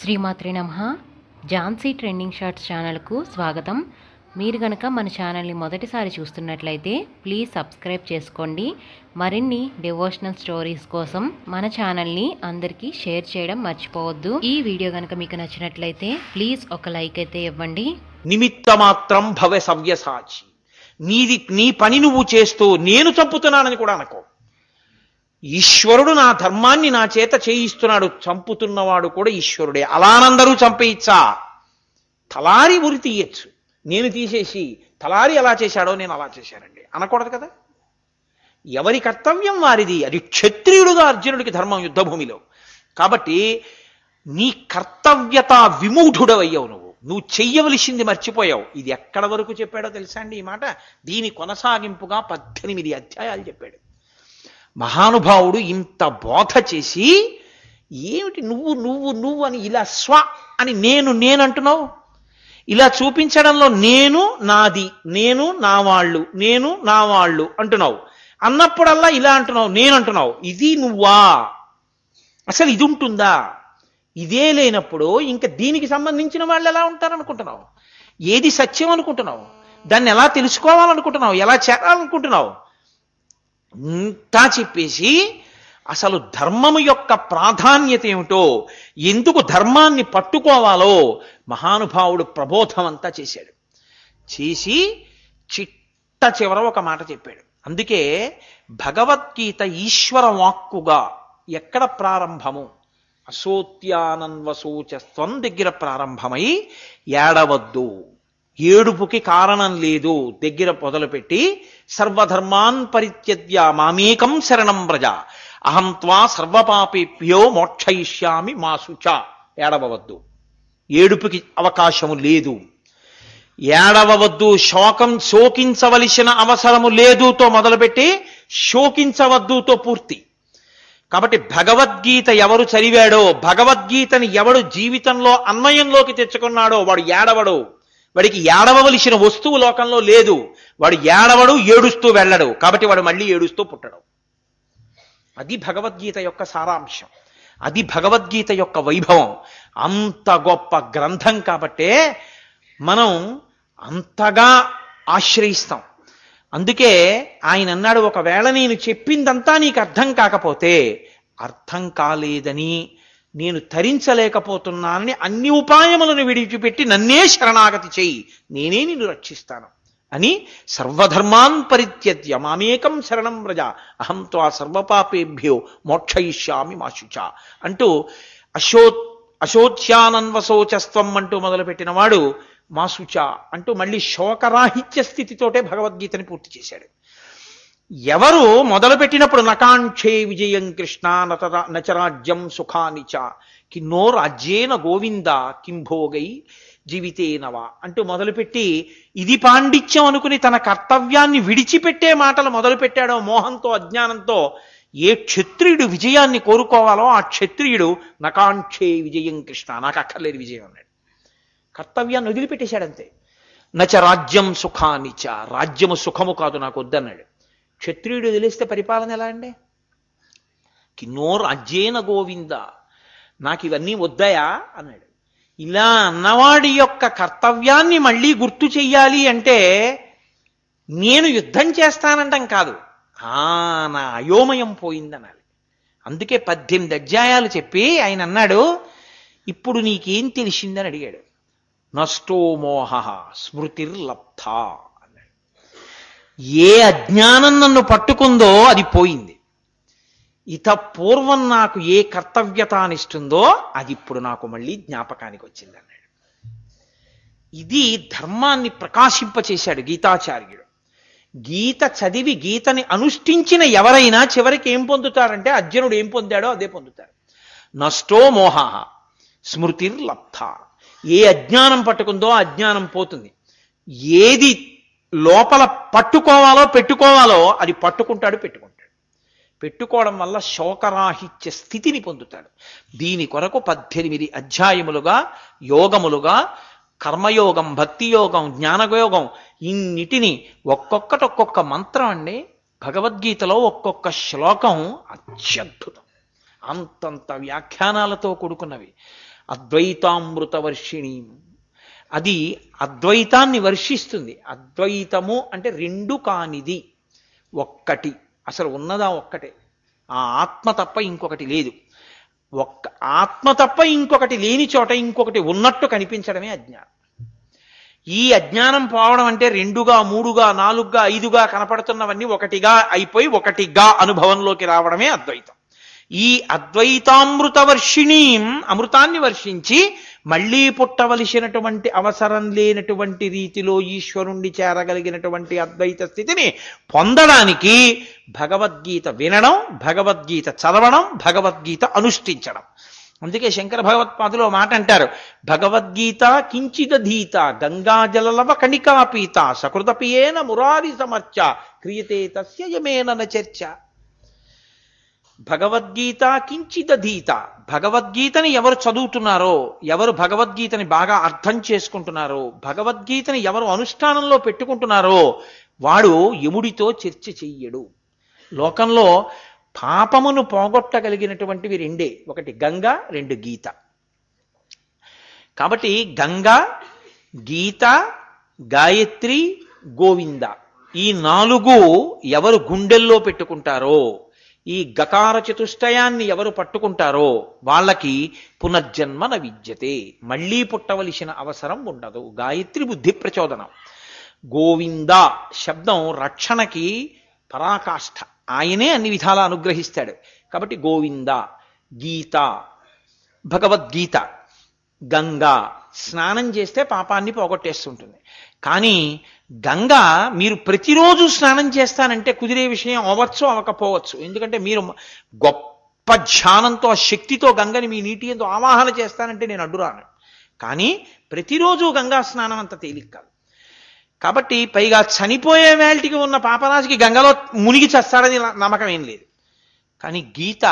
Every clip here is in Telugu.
శ్రీమాత్రి నమ. ఝాన్సీ ట్రెండింగ్ షార్ట్స్ ఛానల్కు స్వాగతం. మీరు గనక మన ఛానల్ని మొదటిసారి చూస్తున్నట్లయితే ప్లీజ్ సబ్స్క్రైబ్ చేసుకోండి. మరిన్ని డివోషనల్ స్టోరీస్ కోసం మన ఛానల్ని అందరికీ షేర్ చేయడం మర్చిపోవద్దు. ఈ వీడియో గనక మీకు నచ్చినట్లయితే ప్లీజ్ ఒక లైక్ అయితే ఇవ్వండి. నిమిత్త మాత్రం భవ సవ్యసాచి. నీది నీ పని నువ్వు చేస్తూ నేను చంపుతున్నానని కూడా అనుకో. ఈశ్వరుడు నా ధర్మాన్ని నా చేత చేయిస్తున్నాడు. చంపుతున్నవాడు కూడా ఈశ్వరుడే. అలానందరూ చంపేయచ్చా? తలారి ఉరి తీయచ్చు. నేను తీసేసి తలారి ఎలా చేశాడో నేను అలా చేశానండి. అనకూడదు కదా? ఎవరి కర్తవ్యం వారిది? అది క్షత్రియుడుగా అర్జునుడికి ధర్మం యుద్ధభూమిలో. కాబట్టి నీ కర్తవ్యత విమూఢుడవయ్యావు నువ్వు. నువ్వు చెయ్యవలసింది మర్చిపోయావు. ఇది ఎక్కడ వరకు చెప్పాడో తెలుసా అండి ఈ మాట? దీని కొనసాగింపుగా పద్దెనిమిది అధ్యాయాలు చెప్పాడు. మహానుభావుడు ఇంత బోధ చేసి ఏమిటి నువ్వు నువ్వు నువ్వు అని ఇలా స్వ అని నేను నేను అంటున్నావు? ఇలా చూపించడంలో నేను నాది నేను నా వాళ్ళు నేను నా వాళ్ళు అంటున్నావు. అన్నప్పుడల్లా ఇలా అంటున్నావు నేను అంటున్నావు. ఇది నువ్వా? అసలు ఇది ఉంటుందా? ఇదే లేనప్పుడు ఇంకా దీనికి సంబంధించిన వాళ్ళు ఎలా ఉంటారనుకుంటున్నావు? ఏది సత్యం అనుకుంటున్నావు? దాన్ని ఎలా తెలుసుకోవాలనుకుంటున్నావు? ఎలా చేరాలనుకుంటున్నావు? ఇంతా చెప్పేసి అసలు ధర్మము యొక్క ప్రాధాన్యత ఏమిటో ఎందుకు ధర్మాన్ని పట్టుకోవాలో మహానుభావుడు ప్రబోధం అంతా చేశాడు. చేసి చిట్ట చివర ఒక మాట చెప్పాడు. అందుకే భగవద్గీత ఈశ్వర వాక్కుగా ఎక్కడ ప్రారంభము? అసోత్యానన్వసోచస్వం దగ్గర ప్రారంభమై ఏడవద్దు. ఏడుపుకి కారణం లేదు దగ్గర మొదలుపెట్టి సర్వధర్మాన్ పరిత్యజ్య మామేకం శరణం వ్రజ. అహం త్వా సర్వపాపేభ్యో మోక్షయిష్యామి మా శుచ. ఏడవవద్దు. ఏడుపుకి అవకాశము లేదు. ఏడవవద్దు. శోకం శోకించవలసిన అవసరము లేదుతో మొదలుపెట్టి శోకించవద్దుతో పూర్తి. కాబట్టి భగవద్గీత ఎవరు చదివాడో భగవద్గీతని ఎవడు జీవితంలో అన్వయంలోకి తెచ్చుకున్నాడో వాడు ఏడవడు. వాడికి ఏడవలసిన వస్తువు లోకంలో లేదు. వాడు ఏడవడు ఏడుస్తూ వెళ్ళడు. కాబట్టి వాడు మళ్ళీ ఏడుస్తూ పుట్టడు. అది భగవద్గీత యొక్క సారాంశం. అది భగవద్గీత యొక్క వైభవం. అంత గొప్ప గ్రంథం కాబట్టే మనం అంతగా ఆశ్రయిస్తాం. అందుకే ఆయన అన్నాడు ఒకవేళ నేను చెప్పిందంతా నీకు అర్థం కాకపోతే అర్థం కాలేదని నేను తరించలేకపోతున్నానని అన్ని ఉపాయములను విడిచిపెట్టి నన్నే శరణాగతి చెయ్యి నేనే నిన్ను రక్షిస్తాను. అని సర్వధర్మాన్ పరిత్యజ్య. మామేకం శరణం వ్రజ. అహం త్వా సర్వపాపేభ్యో మోక్షయిష్యామి మాశుచ. అంటూ అశో అశోచ్యానన్వశోచస్వం అంటూ మొదలుపెట్టినవాడు మాసుచ అంటూ మళ్ళీ శోకరాహిత్య స్థితితోటే భగవద్గీతని పూర్తి చేశాడు. ఎవరు మొదలుపెట్టినప్పుడు నకాంక్షే విజయం కృష్ణ నతర నచరాజ్యం సుఖానిచ కిన్నో రాజ్యేన గోవింద కింభోగై జీవితేనవా? అంటూ మొదలుపెట్టి ఇది పాండిత్యం అనుకుని తన కర్తవ్యాన్ని విడిచిపెట్టే మాటలు మొదలుపెట్టాడో మోహంతో అజ్ఞానంతో ఏ క్షత్రియుడు విజయాన్ని కోరుకోవాలో ఆ క్షత్రియుడు నకాంక్షే విజయం కృష్ణ. నాకు అక్కర్లేదు విజయం అన్నాడు. కర్తవ్యాన్ని వదిలిపెట్టేశాడంతే. నచ రాజ్యం సుఖానిచ రాజ్యము సుఖము కాదు నాకు వద్దన్నాడు. క్షత్రియుడు వదిలేస్తే పరిపాలన ఎలా అండి? కిన్నో రాజ్యేన గోవింద నాకు ఇవన్నీ వద్దయా? అన్నాడు. ఇలా అన్నవాడి యొక్క కర్తవ్యాన్ని మళ్ళీ గుర్తు చెయ్యాలి అంటే నేను యుద్ధం చేస్తానంటాం కాదు. ఆ నా అయోమయం పోయిందనాలి. అందుకే పద్దెనిమిది అధ్యాయాలు చెప్పి ఆయన అన్నాడు ఇప్పుడు నీకేం తెలిసిందని అడిగాడు. నష్టో మోహ స్మృతిర్లబ్ధ అన్నాడు. ఏ అజ్ఞానం నన్ను పట్టుకుందో అది పోయింది. ఇత పూర్వం నాకు ఏ కర్తవ్యత అనిస్తుందో అది ఇప్పుడు నాకు మళ్ళీ జ్ఞాపకానికి వచ్చింది అన్నాడు. ఇది ధర్మాన్ని ప్రకాశింపచేశాడు గీతాచార్యుడు. గీత చదివి గీతని అనుష్ఠించిన ఎవరైనా చివరికి ఏం పొందుతారంటే అర్జునుడు ఏం పొందాడో అదే పొందుతారు. నష్టో మోహ స్మృతిర్లబ్ధ. ఏ అజ్ఞానం పట్టుకుందో అజ్ఞానం పోతుంది. ఏది లోపల పట్టుకోవాలో పెట్టుకోవాలో అది పట్టుకుంటాడు పెట్టుకుంటాడు. పెట్టుకోవడం వల్ల శోకరాహిత్య స్థితిని పొందుతాడు. దీని కొరకు పద్దెనిమిది అధ్యాయములుగా యోగములుగా కర్మయోగం భక్తి యోగం జ్ఞానయోగం ఇన్నిటిని ఒక్కొక్కటి ఒక్కొక్క మంత్రం అండి. భగవద్గీతలో ఒక్కొక్క శ్లోకం అత్యద్భుతం. అంతంత వ్యాఖ్యానాలతో కూడుకున్నవి. అద్వైతామృత వర్షిణి. అది అద్వైతాన్ని వర్షిస్తుంది. అద్వైతము అంటే రెండు కానిది. ఒక్కటి. అసలు ఉన్నదా ఒక్కటే. ఆ ఆత్మ తప్ప ఇంకొకటి లేదు. ఒక్క ఆత్మ తప్ప ఇంకొకటి లేని చోట ఇంకొకటి ఉన్నట్టు కనిపించడమే అజ్ఞానం. ఈ అజ్ఞానం పోవడం అంటే రెండుగా మూడుగా నాలుగుగా ఐదుగా కనపడుతున్నవన్నీ ఒకటిగా అయిపోయి ఒకటిగా అనుభవంలోకి రావడమే అద్వైతం. ఈ అద్వైతామృత వర్షిణీం అమృతాన్ని వర్షించి మళ్ళీ పుట్టవలసినటువంటి అవసరం లేనటువంటి రీతిలో ఈశ్వరుణ్ణి చేరగలిగినటువంటి అద్వైత స్థితిని పొందడానికి భగవద్గీత వినడం భగవద్గీత చదవడం భగవద్గీత అనుష్ఠించడం. అందుకే శంకర భగవత్పాదులు మాట అంటారు భగవద్గీత కించిదధీత గంగాజలలవ కణికాపీత సకృతపియేన మురారి సమర్చ క్రియతే తస్యయమేన న చర్చ. భగవద్గీత కించిదధీత భగవద్గీతని ఎవరు చదువుతున్నారో ఎవరు భగవద్గీతని బాగా అర్థం చేసుకుంటున్నారో భగవద్గీతని ఎవరు అనుష్ఠానంలో పెట్టుకుంటున్నారో వాడు యముడితో చర్చ చెయ్యడు. లోకంలో పాపమును పోగొట్టగలిగినటువంటివి రెండే. ఒకటి గంగ రెండు గీత. కాబట్టి గంగ గీత గాయత్రి గోవింద. ఈ నాలుగు ఎవరు గుండెల్లో పెట్టుకుంటారో ఈ గకార చతుష్టయాన్ని ఎవరు పట్టుకుంటారో వాళ్ళకి పునర్జన్మ విద్యతే మళ్ళీ పుట్టవలసిన అవసరం ఉండదు. గాయత్రి బుద్ధి ప్రచోదనం. గోవింద శబ్దం రక్షణకి పరాకాష్ఠ ఆయనే అన్ని విధాలా అనుగ్రహిస్తాడు. కాబట్టి గోవింద గీత భగవద్గీత గంగా స్నానం చేస్తే పాపాన్ని పోగొట్టేస్తుంటుంది. కానీ గంగ మీరు ప్రతిరోజు స్నానం చేస్తానంటే కుదిరే విషయం అవ్వచ్చు అవ్వకపోవచ్చు. ఎందుకంటే మీరు గొప్ప ధ్యానంతో ఆ శక్తితో గంగని మీ నీటి ఎంతో ఆవాహన చేస్తానంటే నేను అడ్డురాను. కానీ ప్రతిరోజు గంగా స్నానం అంత తేలిక కాదు. కాబట్టి పైగా చనిపోయే వేల్టికి ఉన్న పాపరాజుకి గంగలో మునిగి చస్తాడని నమ్మకం ఏం లేదు. కానీ గీత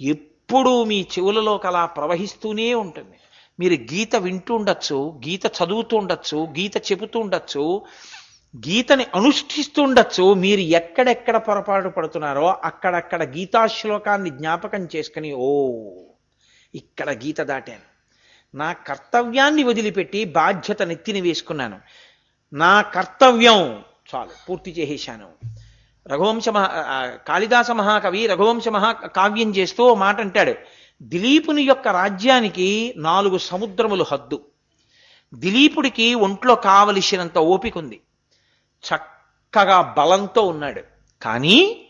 ఎప్పుడూ మీ చెవులలో కలా ప్రవహిస్తూనే ఉంటుంది. మీరు గీత వింటూ ఉండొచ్చు గీత చదువుతూ ఉండొచ్చు గీత చెబుతూ ఉండొచ్చు గీతని అనుష్ఠిస్తూ ఉండొచ్చు మీరు ఎక్కడెక్కడ పొరపాటు పడుతున్నారో అక్కడక్కడ గీతా శ్లోకాన్ని జ్ఞాపకం చేసుకుని ఓ ఇక్కడ గీత దాటాను. నా కర్తవ్యాన్ని వదిలిపెట్టి బాధ్యత నెత్తిని వేసుకున్నాను. నా కర్తవ్యం చాలు పూర్తి చేసేశాను. రఘువంశ మహా కాళిదాస మహాకవి రఘువంశ మహా కావ్యం చేస్తూ మాట అంటాడు. దిలీపుని యొక్క రాజ్యానికి నాలుగు సముద్రములు హద్దు. దిలీపుడికి ఒంట్లో కావలసినంత ఓపిక ఉంది. చక్కగా బలంతో ఉన్నాడు. కానీ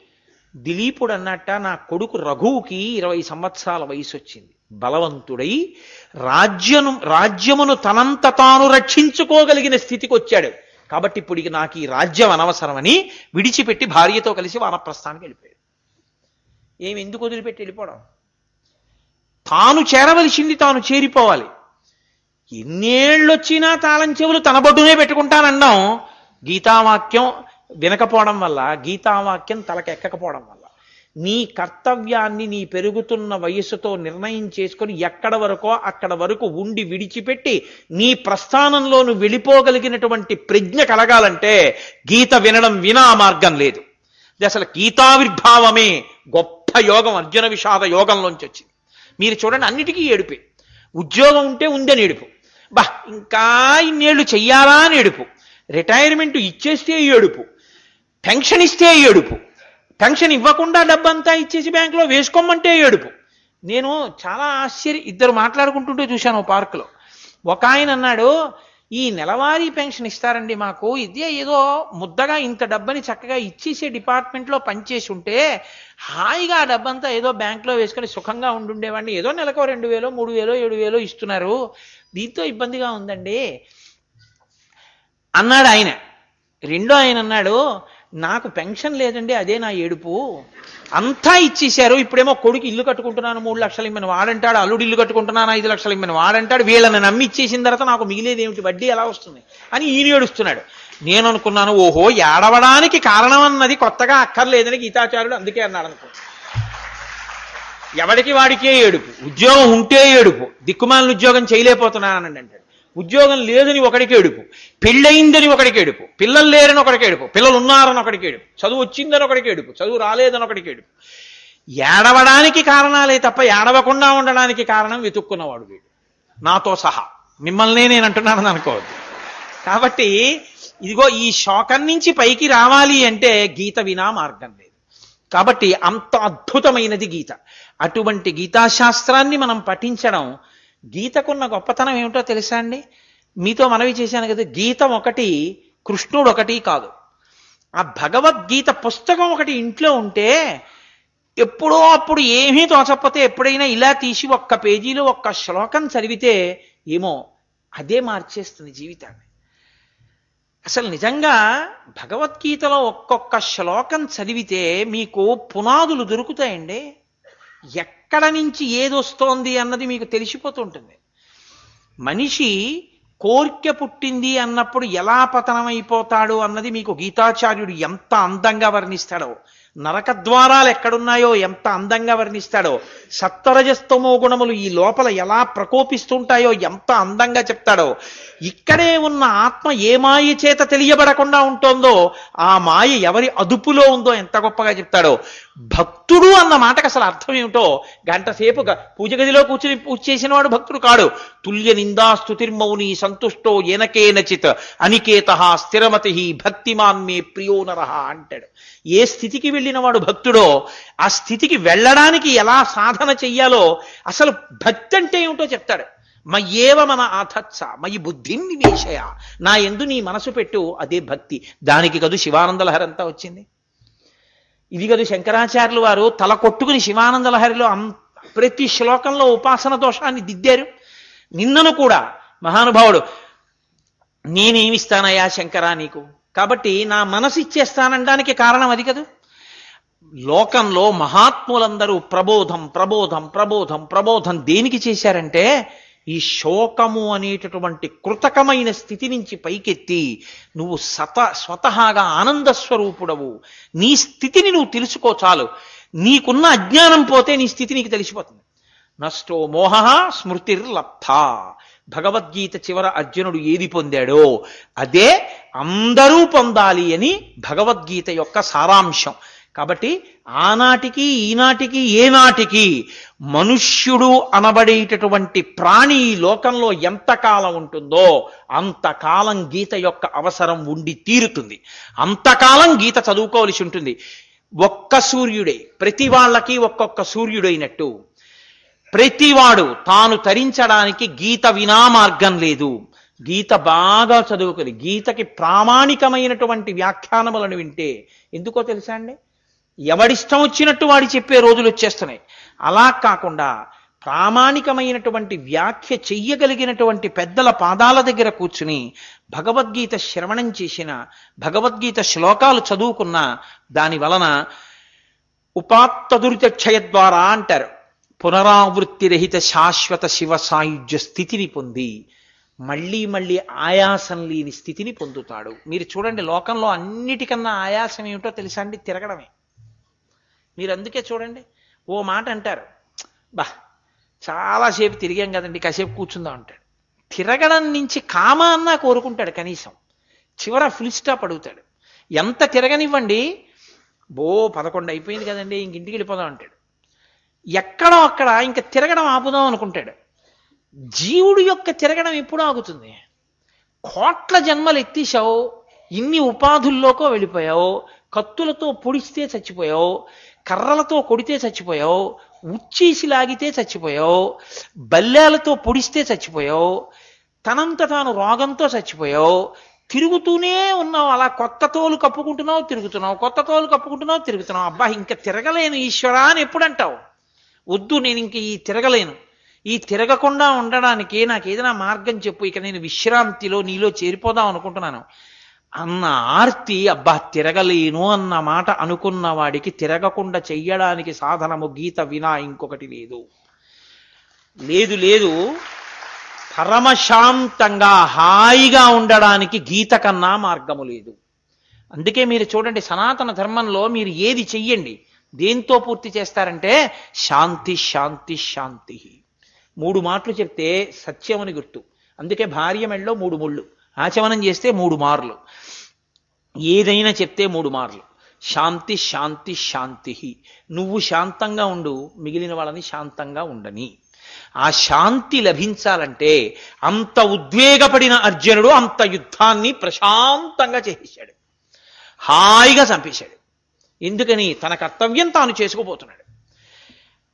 దిలీపుడు అన్నట్ట నా కొడుకు రఘువుకి ఇరవై సంవత్సరాల వయసు వచ్చింది బలవంతుడై రాజ్యను రాజ్యమును తనంత తాను రక్షించుకోగలిగిన స్థితికి వచ్చాడు కాబట్టి ఇప్పుడు నాకు ఈ రాజ్యం అనవసరమని విడిచిపెట్టి భార్యతో కలిసి వానప్రస్థానికి వెళ్ళిపోయాడు. ఏమి ఎందుకు వదిలిపెట్టి వెళ్ళిపోవడం? తాను చేరవలసింది తాను చేరిపోవాలి. ఎన్నేళ్ళొచ్చినా తాళం చెవులు తన బొడ్డునే పెట్టుకుంటానన్నాం. గీతావాక్యం వినకపోవడం వల్ల గీతావాక్యం తలకెక్కకపోవడం వల్ల. నీ కర్తవ్యాన్ని నీ పెరుగుతున్న వయస్సుతో నిర్ణయం చేసుకొని ఎక్కడ వరకో అక్కడ వరకు ఉండి విడిచిపెట్టి నీ ప్రస్థానంలో నువ్వు వెళ్ళిపోగలిగినటువంటి ప్రజ్ఞ కలగాలంటే గీత వినడం వినా మార్గం లేదు. ఇది అసలు గీతావిర్భావమే గొప్ప యోగం అర్జున విషాద యోగంలోంచి వచ్చింది. మీరు చూడండి అన్నిటికీ ఏడుపే. ఉద్యోగం ఉంటే ఉందని ఏడుపు. బా ఇంకా ఇన్నేళ్ళు చెయ్యాలా అని ఏడుపు. రిటైర్మెంట్ ఇచ్చేస్తే ఏడుపు. పెన్షన్ ఇస్తే ఏడుపు. పెన్షన్ ఇవ్వకుండా డబ్బంతా ఇచ్చేసి బ్యాంకులో వేసుకోమంటే ఏడుపు. నేను చాలా ఆశ్చర్య ఇద్దరు మాట్లాడుకుంటుంటే చూశాను పార్కులో. ఒక ఆయన అన్నాడు ఈ నెలవారీ పెన్షన్ ఇస్తారండి మాకు. ఇదే ఏదో ముద్దగా ఇంత డబ్బని చక్కగా ఇచ్చేసే డిపార్ట్మెంట్లో పనిచేసి ఉంటే హాయిగా ఆ డబ్బంతా ఏదో బ్యాంక్లో వేసుకొని సుఖంగా ఉండుండేవాడిని. ఏదో నెలకో రెండు వేలో మూడు వేలో ఏడు వేలో ఇస్తున్నారు. దీంతో ఇబ్బందిగా ఉందండి. అన్నాడు ఆయన. రెండో ఆయన అన్నాడు నాకు పెన్షన్ లేదండి అదే నా ఏడుపు. అంతా ఇచ్చేశారు ఇప్పుడేమో కొడుకు ఇల్లు కట్టుకుంటున్నాను మూడు లక్షలు ఇమ్మని వాడంటాడు అల్లుడు ఇల్లు కట్టుకుంటున్నాను ఐదు లక్షలు ఇమ్మని వాడంటాడు వీళ్ళని నమ్మి ఇచ్చేసిన తర్వాత నాకు మిగిలేది ఏమిటి? వడ్డీ ఎలా వస్తుంది? అని ఈయన ఏడుస్తున్నాడు. నేను అనుకున్నాను ఓహో ఏడవడానికి కారణం అన్నది కొత్తగా అక్కర్లేదని గీతాచార్యుడు అందుకే అన్నాడు అనుకో. ఎవడికి వాడికే ఏడుపు? ఉద్యోగం ఉంటే ఏడుపు. దిక్కుమాలిన ఉద్యోగం చేయలేకపోతున్నానండి అంటాడు. ఉద్యోగం లేదని ఒకడికి ఏడుపు పెళ్ళయిందని ఒకడికి ఏడుపు పిల్లలు లేరని ఒకడికి ఏడుపు పిల్లలు ఉన్నారని ఒకడికి ఏడుపు చదువు వచ్చిందని ఒకడికి ఏడుపు చదువు రాలేదని ఒకడికి ఏడుపు. ఏడవడానికి కారణాలే తప్ప ఏడవకుండా ఉండడానికి కారణం వెతుక్కున్నవాడు వీడు. నాతో సహా. మిమ్మల్నే నేను అంటున్నాను అనుకోవద్దు. కాబట్టి ఇదిగో ఈ శోకం నుంచి పైకి రావాలి అంటే గీత వినా మార్గం లేదు. కాబట్టి అంత అద్భుతమైనది గీత. అటువంటి గీతాశాస్త్రాన్ని మనం పఠించడం గీతకున్న గొప్పతనం ఏమిటో తెలుసా అండి? మీతో మనవి చేశాను కదా గీతం ఒకటి కృష్ణుడు ఒకటి కాదు. ఆ భగవద్గీత పుస్తకం ఒకటి ఇంట్లో ఉంటే ఎప్పుడో అప్పుడు ఏమీ తోచకపోతే ఎప్పుడైనా ఇలా తీసి ఒక్క పేజీలో ఒక్క శ్లోకం చదివితే ఏమో అదే మార్చేస్తుంది జీవితాన్ని. అసలు నిజంగా భగవద్గీతలో ఒక్కొక్క శ్లోకం చదివితే మీకు పునాదులు దొరుకుతాయండి? ఎక్కడ నుంచి ఏది వస్తోంది అన్నది మీకు తెలిసిపోతుంటుంది. మనిషి కోరిక పుట్టింది అన్నప్పుడు ఎలా పతనమైపోతాడు అన్నది మీకు గీతాచార్యుడు ఎంత అందంగా వర్ణిస్తాడో నరక ద్వారాలు ఎక్కడున్నాయో ఎంత అందంగా వర్ణిస్తాడో సత్వరజస్తమో గుణములు ఈ లోపల ఎలా ప్రకోపిస్తుంటాయో ఎంత అందంగా చెప్తాడో ఇక్కడే ఉన్న ఆత్మ ఏ మాయ చేత తెలియబడకుండా ఉంటోందో ఆ మాయ ఎవరి అదుపులో ఉందో ఎంత గొప్పగా చెప్తాడో భక్తుడు అన్న మాటకు అసలు అర్థం ఏమిటో గంట సేపు పూజ గదిలో కూర్చుని పూజ చేసిన వాడు భక్తుడు కాడు. తుల్య నిందా స్థుతిర్మౌని సంతుష్టో ఏనకేనచిత్ అనికేత స్థిరమతి భక్తిమాన్మే ప్రియో నరః అంటాడు. ఏ స్థితికి వెళ్ళిన వాడు భక్తుడో ఆ స్థితికి వెళ్ళడానికి ఎలా సాధన చెయ్యాలో అసలు భక్తి అంటే ఏమిటో చెప్తాడు. మయ్యేవ మన ఆథత్స మయి బుద్ధిం నివేశయ నా ఎందు నీ మనసు పెట్టు అదే భక్తి. దానికి కదు శివానంద లహరంతా వచ్చింది. ఇది కదా శంకరాచార్యులు వారు తల కొట్టుకుని శివానంద లహరిలో ప్రతి శ్లోకంలో ఉపాసన దోషాన్ని దిద్దారు. నిన్నను కూడా మహానుభావుడు నేనేమిస్తానయ్యా శంకరా నీకు? కాబట్టి నా మనసు ఇచ్చేస్తానడానికి కారణం అది కదా. లోకంలో మహాత్ములందరూ ప్రబోధం ప్రబోధం ప్రబోధం ప్రబోధం దేనికి చేశారంటే ఈ శోకము అనేటటువంటి కృతకమైన స్థితి నుంచి పైకెత్తి నువ్వు సత స్వతహాగా ఆనంద స్వరూపుడవు నీ స్థితిని నువ్వు తెలుసుకో చాలు. నీకున్న అజ్ఞానం పోతే నీ స్థితి నీకు తెలిసిపోతుంది. నష్టో మోహ స్మృతిర్లబ్ధ. భగవద్గీత చివర అర్జునుడు ఏది పొందాడో అదే అందరూ పొందాలి అని భగవద్గీత యొక్క సారాంశం. కాబట్టి ఆనాటికి ఈనాటికి ఏనాటికి మనుష్యుడు అనబడేటటువంటి ప్రాణి ఈ లోకంలో ఎంతకాలం ఉంటుందో అంతకాలం గీత యొక్క అవసరం ఉండి తీరుతుంది. అంతకాలం గీత చదువుకోవలసి ఉంటుంది. ఒక్క సూర్యుడే ప్రతి వాళ్ళకి ఒక్కొక్క సూర్యుడైనట్టు. ప్రతివాడు తాను తరించడానికి గీత వినా మార్గం లేదు. గీత బాగా చదువుకుని గీతకి ప్రామాణికమైనటువంటి వ్యాఖ్యానములను వింటే ఎందుకో తెలుసా అండి? ఎవడిష్టం వచ్చినట్టు వాడి చెప్పే రోజులు వచ్చేస్తున్నాయి. అలా కాకుండా ప్రామాణికమైనటువంటి వ్యాఖ్య చెయ్యగలిగినటువంటి పెద్దల పాదాల దగ్గర కూర్చుని భగవద్గీత శ్రవణం చేసిన భగవద్గీత శ్లోకాలు చదువుకున్న దాని వలన ఉపాత్తదురితక్షయ ద్వారా అంటారు. పునరావృత్తి రహిత శాశ్వత శివ సాయుధ్య స్థితిని పొంది మళ్ళీ మళ్ళీ ఆయాసం లేని స్థితిని పొందుతాడు. మీరు చూడండి లోకంలో అన్నిటికన్నా ఆయాసం ఏమిటో తెలుసా అండి? తిరగడమే. మీరు అందుకే చూడండి. ఓ మాట అంటారు. బా చాలాసేపు తిరిగాం కదండి కాసేపు కూర్చుందాం అంటాడు. తిరగడం నుంచి కామా అన్నా కోరుకుంటాడు కనీసం. చివర ఫుల్ స్టాప్ అడుగుతాడు. ఎంత తిరగనివ్వండి? బో పదకొండు అయిపోయింది కదండి ఇంక ఇంటికి వెళ్ళిపోదాం అంటాడు. ఎక్కడో అక్కడ ఇంకా తిరగడం ఆపుదాం అనుకుంటాడు. జీవుడు యొక్క తిరగడం ఎప్పుడు ఆగుతుంది. కోట్ల జన్మలు ఎత్తేసావు ఇన్ని ఉపాధుల్లోకో వెళ్ళిపోయావు కత్తులతో పొడిస్తే చచ్చిపోయావు కర్రలతో కొడితే చచ్చిపోయావు ఉచ్చేసి లాగితే చచ్చిపోయావు బల్లెలతో పొడిస్తే చచ్చిపోయావు తనంత తాను రోగంతో చచ్చిపోయావు తిరుగుతూనే ఉన్నావు అలా కొత్త తోలు కప్పుకుంటున్నావు తిరుగుతున్నావు కొత్త తోలు కప్పుకుంటున్నావు తిరుగుతున్నావు. అబ్బా ఇంకా తిరగలేను ఈశ్వరా అని ఎప్పుడంటావు? వద్దు నేను ఇంక ఈ తిరగలేను. ఈ తిరగకుండా ఉండడానికి నాకు ఏదైనా మార్గం చెప్పు ఇక నేను విశ్రాంతిలో నీలో చేరిపోదాం అనుకుంటున్నాను. అన్న ఆర్తి అబ్బా తిరగలేను అన్న మాట అనుకున్న వాడికి తిరగకుండా చెయ్యడానికి సాధనము గీత వినా ఇంకొకటి లేదు. లేదు లేదు. పరమశాంతంగా హాయిగా ఉండడానికి గీత కన్నా మార్గము లేదు. అందుకే మీరు చూడండి సనాతన ధర్మంలో మీరు ఏది చెయ్యండి దేంతో పూర్తి చేస్తారంటే శాంతి శాంతి శాంతి. మూడు మాటలు చెప్తే సత్యం అని గుర్తు. అందుకే భార్య మెళ్ళలో మూడు ముళ్ళు. ఆచమనం చేస్తే మూడు మార్లు. ఏదైనా చెప్తే మూడు మార్లు. శాంతి శాంతి శాంతి. నువ్వు శాంతంగా ఉండు మిగిలిన వాళ్ళని శాంతంగా ఉండని. ఆ శాంతి లభించాలంటే అంత ఉద్వేగపడిన అర్జునుడు అంత యుద్ధాన్ని ప్రశాంతంగా చేసేశాడు. హాయిగా చంపేశాడు. ఎందుకని? తన కర్తవ్యం తాను చేసుకుపోతున్నాడు.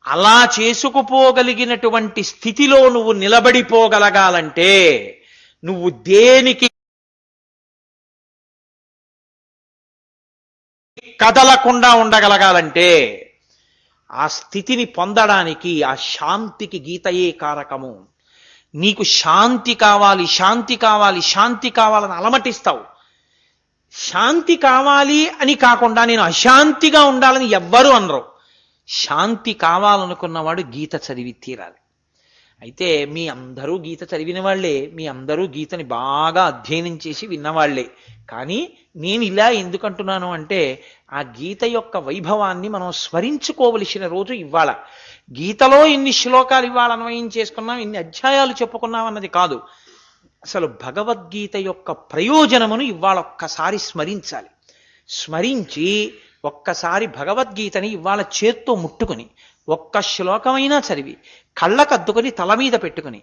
అలా చేసుకుపోగలిగినటువంటి స్థితిలో నువ్వు నిలబడిపోగలగాలంటే నువ్వు దేనికి కదలకుండా ఉండగలగాలంటే ఆ స్థితిని పొందడానికి ఆ శాంతికి గీతయే కారకము. నీకు శాంతి కావాలి శాంతి కావాలి శాంతి కావాలని అలమటిస్తావు. శాంతి కావాలి అని కాకుండా నేను అశాంతిగా ఉండాలని ఎవ్వరూ అనరు. శాంతి కావాలనుకున్నవాడు గీత చదివి తీరాలి. అయితే మీ అందరూ గీత చదివిన వాళ్ళే మీ అందరూ గీతని బాగా అధ్యయనం చేసి విన్నవాళ్ళే కానీ నేను ఇలా ఎందుకంటున్నాను అంటే ఆ గీత యొక్క వైభవాన్ని మనం స్మరించుకోవలసిన రోజు ఇవ్వాల. గీతలో ఎన్ని శ్లోకాలు ఇవాళ అన్వయం చేసుకున్నాం ఎన్ని అధ్యాయాలు చెప్పుకున్నాం అన్నది కాదు. అసలు భగవద్గీత యొక్క ప్రయోజనమును ఇవాళ ఒక్కసారి స్మరించాలి. స్మరించి ఒక్కసారి భగవద్గీతని ఇవాళ చేత్తో ముట్టుకుని ఒక్క శ్లోకమైనా చదివి కళ్ళకద్దుకొని తల మీద పెట్టుకుని